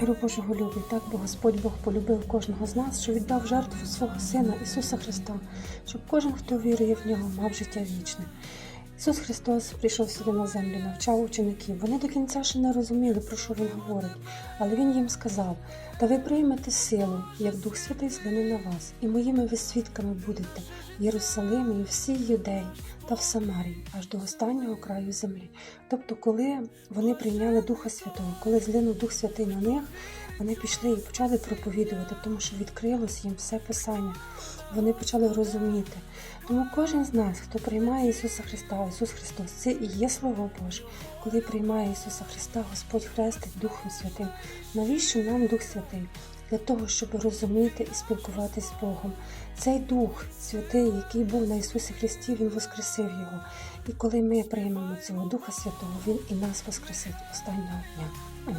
Миру Божого любі, так бо Господь Бог полюбив кожного з нас, що віддав жертву свого Сина Ісуса Христа, щоб кожен, хто вірує в нього, мав життя вічне. Ісус Христос прийшов сюди на землю, навчав учеників. Вони до кінця ще не розуміли, про що Він говорить, але Він їм сказав: Та ви приймете силу, як Дух Святий злине на вас, і моїми ви свідками будете в Єрусалимі і всій Юдеї та в Самарії, аж до останнього краю землі. Тобто, коли вони прийняли Духа Святого, коли злинув Дух Святий на них, вони пішли і почали проповідувати, тому що відкрилось їм все Писання. Вони почали розуміти. Тому кожен з нас, хто приймає Ісуса Христа, Ісус Христос, це і є Слово Боже. Коли приймає Ісуса Христа, Господь хрестить Духом Святим. Навіщо нам Дух Святий? Для того, щоб розуміти і спілкуватися з Богом. Цей Дух Святий, який був на Ісусі Христі, Він воскресив Його. І коли ми приймемо цього Духа Святого, Він і нас воскресить останнього дня.